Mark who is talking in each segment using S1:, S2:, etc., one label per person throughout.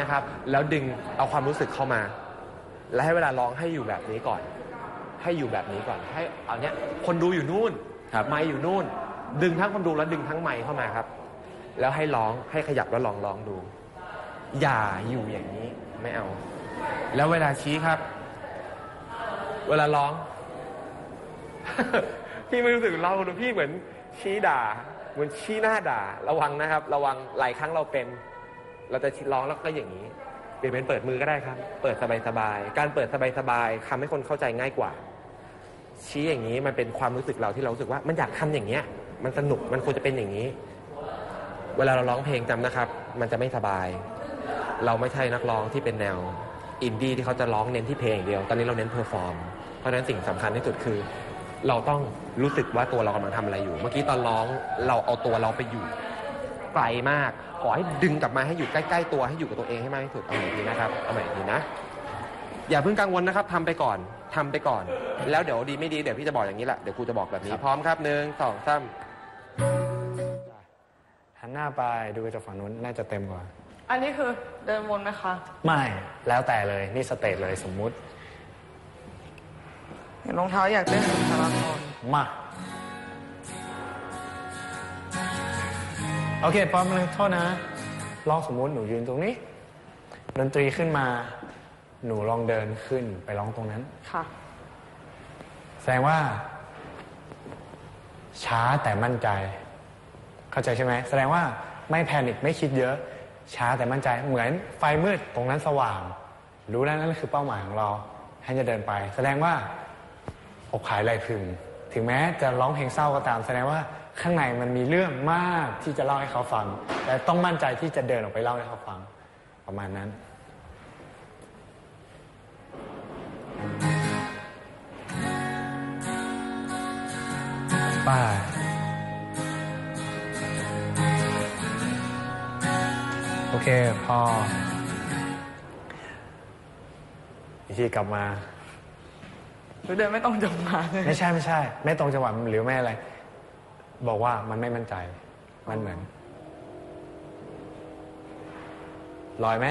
S1: นะครับ แล้วดึงเอาความรู้สึกเข้ามา แล้วให้เวลาร้องให้อยู่แบบนี้ก่อน ให้อยู่แบบนี้ก่อน ให้เอาเนี้ยคนดูอยู่นู่น
S2: ครับ
S1: ไมค์อยู่นู่น ดึงทั้งคนดูแล้วดึงทั้งไมค์เข้ามาครับ แล้วให้ร้องให้ขยับแล้วลองร้องดู อย่าอยู่อย่างนี้ไม่เอา แล้วเวลาชี้ครับ เวลาร้อง พี่ไม่รู้สึกเราดูพี่เหมือนชี้ด่าเหมือนชี้หน้าด่า ระวังนะครับ ระวังหลายครั้งเราเป็น เราจะร้องแล้วก็อย่างนี้เปลี่ยนเป็นเปิดมือก็ได้ครับ เปิดสบายๆการเปิดสบายๆทำให้คนเข้าใจง่ายกว่า ชี้อย่างนี้มันเป็นความรู้สึกเราที่เรารู้สึกว่ามันอยากทำอย่างเงี้ย มันสนุกมันควรจะเป็นอย่างนี้ เวลาเราร้องเพลงจำนะครับ มันจะไม่สบาย เราไม่ใช่นักร้องที่เป็นแนวอินดี้ที่เขาจะร้องเน้นที่เพลงอย่างเดียว ตอนนี้เราเน้นเพอร์ฟอร์ม เพราะฉะนั้นสิ่งสำคัญที่สุดคือ เราต้องรู้สึกว่าตัวเรากำลังทำอะไรอยู่ เมื่อกี้ตอนร้องเราเอาตัวเราไปอยู่ ไกลมาก ขอให้ดึงกลับมาให้อยู่ใกล้ ๆ ตัวให้อยู่กับตัวเองให้มากที่สุดเอาใหม่อีกทีนะครับเอาใหม่อีกทีนะ อย่าเพิ่งกังวลนะครับทำไปก่อนทำไปก่อน แล้วเดี๋ยวดีไม่ดีเดี๋ยวพี่จะบอกอย่างนี้แหละเดี๋ยวครูจะบอกแบบนี้พร้อมครับหนึ่งสองสาม
S3: หันหน้าไปดูจากฝั่งนู้นน่าจะเต็มกว่า
S4: อันนี้คือเดินวนไหมคะ
S3: ไม่แล้วแต่เลยนี่สเตจเลยสมมุติ
S4: เห็นรองเท้าอยากเต้นเหมือนมาราธอน
S3: มา โอเคปอมเลยโทษนะ ลองสมมุติหนูยืนตรงนี้ ดนตรีขึ้นมา หนูลองเดินขึ้นไปร้องตรงนั้น
S4: ค่ะ
S3: แสดงว่า ช้าแต่มั่นใจ เข้าใจใช่ไหม แสดงว่าไม่แพนิคไม่คิดเยอะ ช้าแต่มั่นใจ เหมือนไฟมืดตรงนั้นสว่าง รู้แล้วนั่นคือเป้าหมายของเรา ให้จะเดินไป แสดงว่าอกขายไหลพึง ถึงแม้จะร้องเพลงเศร้าก็ตามแสดงว่าข้างในมันมีเรื่องมากที่จะเล่าให้เขาฟังแต่ต้องมั่นใจที่จะเดินออกไปเล่าให้เขาฟังประมาณนั้น ป้า โอเค พอ อีกทีกลับมา
S4: หรือเดินไม่ต้องจมมาเลย
S3: ไม่ใช่ไม่ใช่ ไม่ตรงจังหวะหรือไม่อะไร บอกว่ามันไม่มั่นใจ มันเหมือนลอยไหม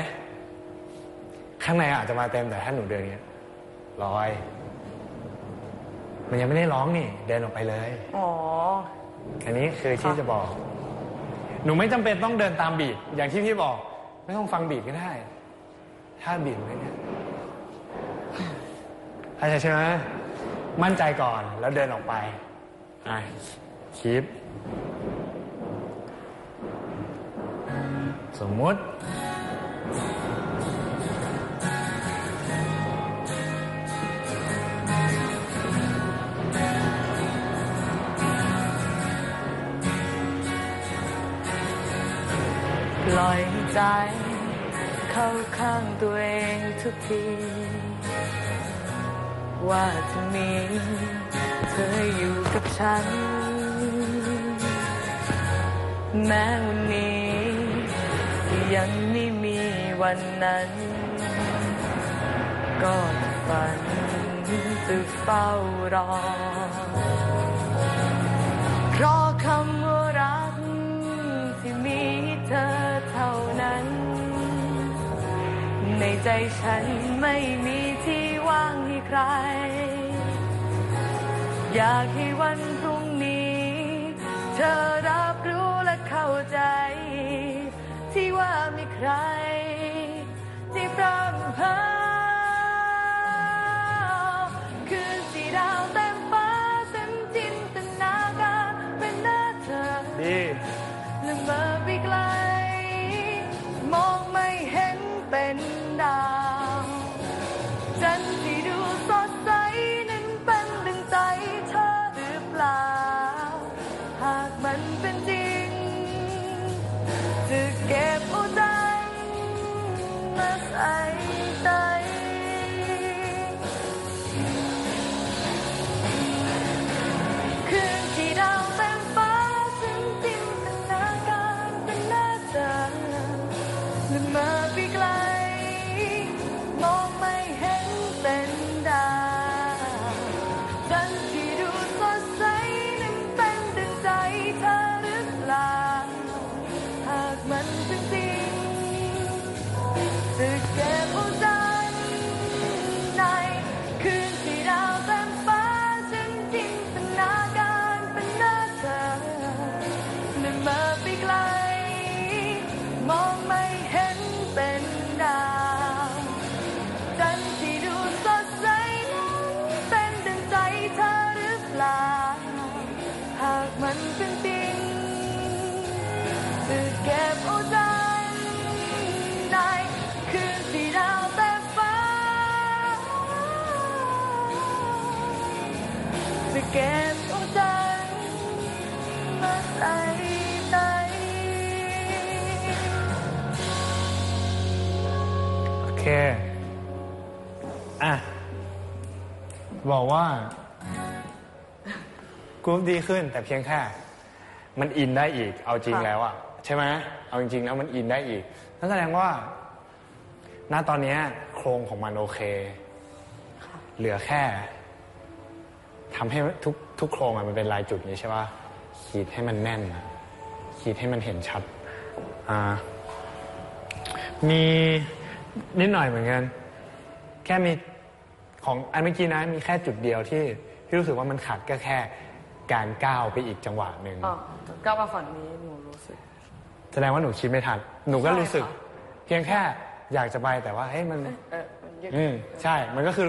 S3: ข้างในอาจจะมาเต็มแต่ถ้าหนูเดินเงี้ยลอย มันยังไม่ได้ร้องนี่ เดินออกไปเลย
S4: อ๋อ
S3: อันนี้คือที่จะบอก หนูไม่จำเป็นต้องเดินตามบีทอย่างที่พี่บอก ไม่ต้องฟังบีทก็ได้ ถ้าบีทไม่เนี่ย เข้าใจใช่ไหมมั่นใจก่อนแล้วเดินออกไปอะคีปสมมุติ
S4: ปล่อยใจ เข้าข้างตัวเองทุกที ว่าจะมีเธออยู่กับฉัน แม้วันนี้ ยังไม่มีวันนั้น ก็จะฝันจะเฝ้ารอเพราะคำว่ารักที่มีเธอ ใจฉันไม่มีที่ว่างให้ใคร อยากให้วันพรุ่งนี้ เธอรับรู้และเข้าใจ ที่ว่ามีใคร ที่พร้อมเพอากมันเป็นจริงจะเก็บ มาใส่ใจ
S3: โอเค อะ บอกว่ากรุ๊ปดีขึ้น แต่เพียงแค่ มันอินได้อีก เอาจริง
S4: ค่ะ
S3: แล้วอะใช่ไหมเอาจริง ๆ แล้วมันอินได้อีกนั่นแสดงว่าณตอนเนี้ยโครงของมันโอเค เหลือแค่ทำให้ทุกทุกโครงอะมันเป็นลายจุดนี้ใช่ป่ะ ขีดให้มันแน่นอะขีดให้มันเห็นชัดอ่ามีนิดหน่อยเหมือนกัน แค่มีของอันเมื่อกี้นะมีแค่จุดเดียวที่ที่รู้สึกว่ามันขาดก็แค่การก้าวไปอีกจังหวะหนึ่ง
S4: อ๋อก้าวมาฝั่งนี้หนูรู้สึก
S3: แสดงว่าหนูคิดไม่ทัน หนูก็
S4: ใช่
S3: รู้สึก
S4: ค่ะ
S3: เพียงแค่อยากจะไปแต่ว่าเฮ้ยมัน
S4: เออมันยืด
S3: อืมใช่ มันก็คือ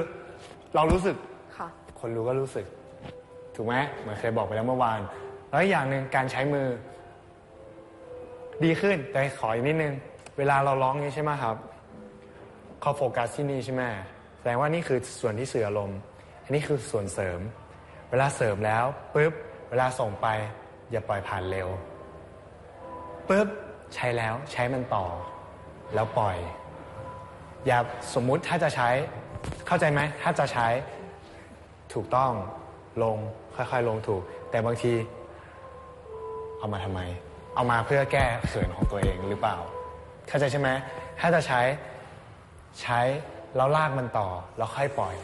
S3: เรารู้สึก
S4: ค่ะ
S3: คนรู้ก็รู้สึก ถูกไหมเหมือนเคยบอกไปแล้วเมื่อวาน แล้วอีกอย่างหนึ่งการใช้มือ ดีขึ้นแต่ขออีกนิดนึง เวลาเราร้องนี้ใช่ไหมครับเขาโฟกัสที่นี่ใช่ไหมแสดงว่านี่คือส่วนที่สื่ออารมณ์ อันนี้คือส่วนเสริม เวลาเสริมแล้วปุ๊บเวลาส่งไป อย่าปล่อยผ่านเร็วปุ๊บใช้แล้วใช้มันต่อ แล้วปล่อย อย่าสมมุติถ้าจะใช้ เข้าใจไหมถ้าจะใช้ถูกต้องลงค่อยๆ ลงถูก แต่บางที เอามาทำไม เอามาเพื่อแก้เขินของตัวเองหรือเปล่า เข้าใจใช่ไหมถ้าจะใช้ใช้แล้วลากมันต่อแล้วค่อยปล่อย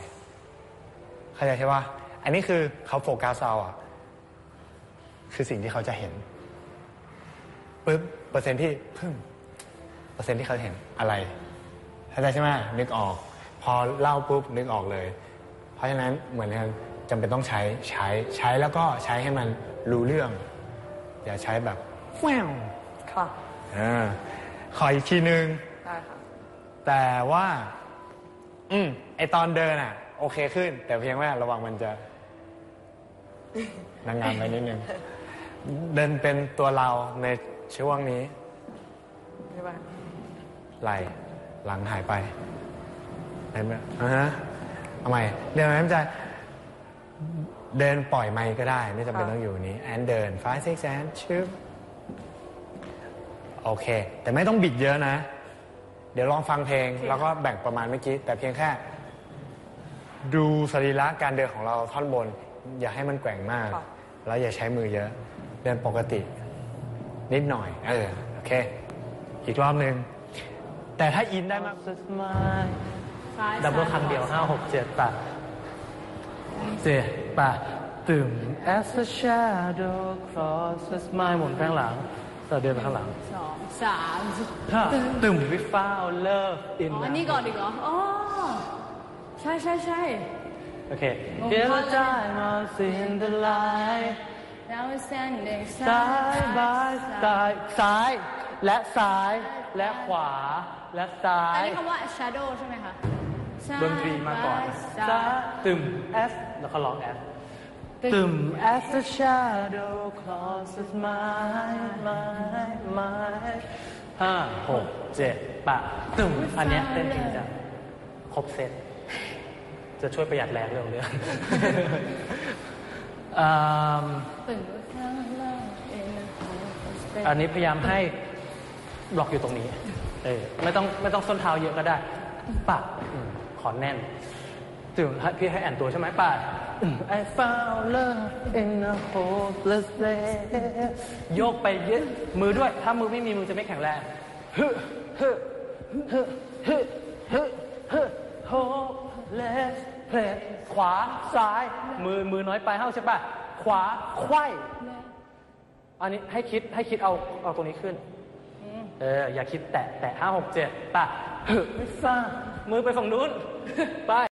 S3: เข้าใจใช่ปะอันนี้คือเขาโฟกัสเอาอะคือสิ่งที่เขาจะเห็นปึ๊บเปอร์เซ็นที่พึ่งเปอร์เซ็นที่เขาเห็นอะไรเข้าใจใช่ไหมนึกออก พอเล่าปุ๊บนึกออกเลย เพราะฉะนั้นเหมือนกันจำเป็นต้องใช้ใช้ใช้แล้วก็ใช้ให้มันรู้เรื่อง อย่าใช้แบบแวว
S4: ค่ะ
S3: อ่าขออีกทีนึง
S4: ได้ค่ะ
S3: แต่ว่า อืมไอตอนเดินอะ โอเคขึ้น แต่เพียงว่าระวังมันจะ นางงามไปนิดนึง เดินเป็นตัวเราในช่วงนี้
S4: ใช่ป่ะ
S3: ไหลหลังหายไปเห็นไหมอ่าฮะเอาใหม่เดินไหมมันจะ เดินปล่อยไมค์ก็ได้ ไม่จำเป็นต้องอยู่นี้แอนเดิน five six and ชึบโอเค แต่ไม่ต้องบิดเยอะนะ เดี๋ยวลองฟังเพลง แล้วก็แบ่งประมาณเมื่อกี้ แต่เพียงแค่ ดูสรีระการเดินของเราท่อนบน อย่าให้มันแกว่งมาก แล้วอย่าใช้มือเยอะ เดินปกติ นิดหน่อย เออ โอเค อีกรอบหนึ่งแต่ถ้าอินได้มาก
S2: ดับเบิลครั้งเดียวห้าหกเจ็ดแปด เจ็ดแปดตึม as the shadow crosses my หมุนไปข้างหลังเราเดินไปข้างหลัง
S5: สองสาม
S2: ห้าตึม we found love in
S5: อ๋ออันนี้ก่อนดีกว่าอ๋อใช่ใช่ใช่
S2: โอเค Here the time I see the light
S5: Now we're standing
S2: side by side ซ้ายและซ้ายและขวาและซ้า
S5: อัน
S2: ย
S5: นี้คำว่า shadow ใช่ไหมคะ
S2: ดนตรีมาก่อน
S5: ซ้า
S2: ซ้ายยตึม S แล้วก็ร้อง S ตึม as the shadow crosses my my my ห้าหกเจ็ดแปดตึมอันเนี้ยเต้นจริงจังครบเซตจะช่วยประหยัดแรงเรื่องเรื่องอืม
S5: ตึงข้างล่าง in the space
S2: อันนี้พยายามให้บล็อกอยู่ตรงนี้ เออไม่ต้องไม่ต้องส้นเท้าเยอะก็ได้ปะอืม ขอแน่นถึงให้พี่ให้แอนตัวใช่ไหมปะอืม I found love in a hopeless place โยกไปเยอะมือด้วย ถ้ามือไม่มีมือจะไม่แข็งแรงฮึฮึฮึฮึฮึฮึ hopeless place ขวาซ้าย มือมือน้อยไปเท่าใช่ปะขวาไขว้อันนี้ให้คิดให้คิดเอาเอาตรงนี้ขึ้น เออ อย่าคิดแตะแตะห้าหกเจ็ดป่ะไม่ฟ้ามือไปฝั่งนู้น ไป